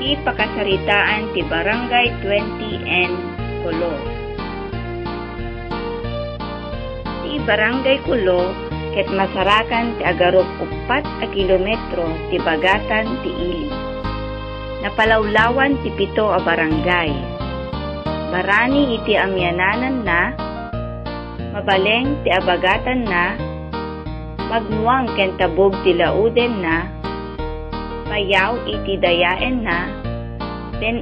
Ti pakasaritaan ti Barangay 20N Kulo. Ti Barangay Kulo ket masarakan ti agarop upat a kilometro ti bagatan ti Ili. Napalawlawan ti pito a barangay. Barani iti amyananan na, mabaleng ti abagatan na, magmuang ken tabog ti lauden na, payaw iti dayaen na,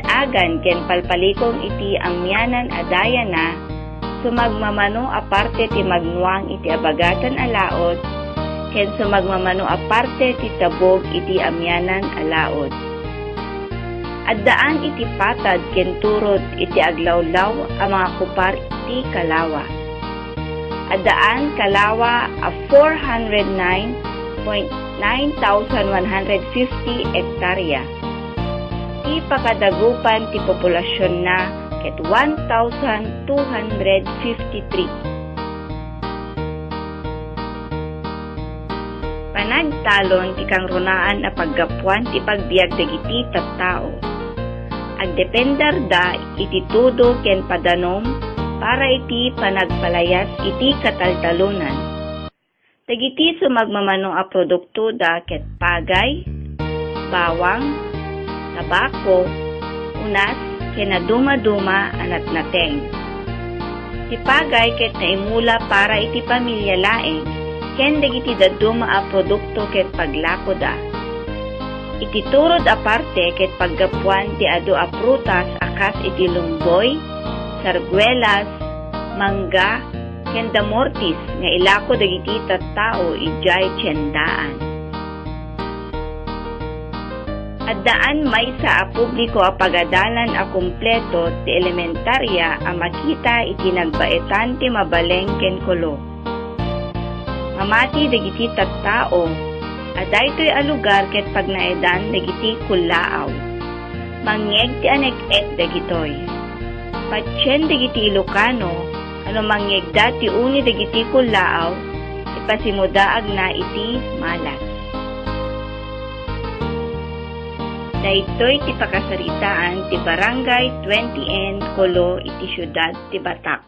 agan ken palpalikong iti amyanan adaya na, sumagmamano aparte ti magnuang iti abagatan alaod, ken sumagmamano aparte ti tabog iti amyanan alaod. Addaan iti patad ken turod iti aglawlaw ang mga kupar iti kalawa. Addaan kalawa a 409.9150 hektarya. Ti pakadagupan ti populasyon na ket 1,253. Panagtalon ti kang runaan a paggapuan ti pagbiag dagiti tattao. Agdependar da iti tudo ken padanom para iti panagpalayas iti kataltalunan. Dagiti sumagmamano a produkto da ket pagay, bawang, tabako, unas, ken duma-duma anat nateng. Ti pagay ket naimula para iti pamilya laeng, ken dagiti daduma a produkto ket paglako da. Iti turod aparte ket paggapuan ti adu a prutas akas iti lungboy, sarguelas, mangga, ken damortis nga ilako dagiti tattao ijay tiyendaan. Addaan may sa a publiko a pagadalan a kumpleto ti elementarya a makita iti nagbaetan ti mabaleng ken kulo. Mamati dagiti tattao Aday to'y alugar ket pagnaedan dagiti kulaaw. Mangyeg ti anek-ek dagitoy. Patsen dagiti Ilocano, ano mangyeg ti uni dagiti kulaaw, ipasimudaag na iti malas. Daytoy ti pakasaritaan ti Barangay 20N Kolo iti syudad ti Batak.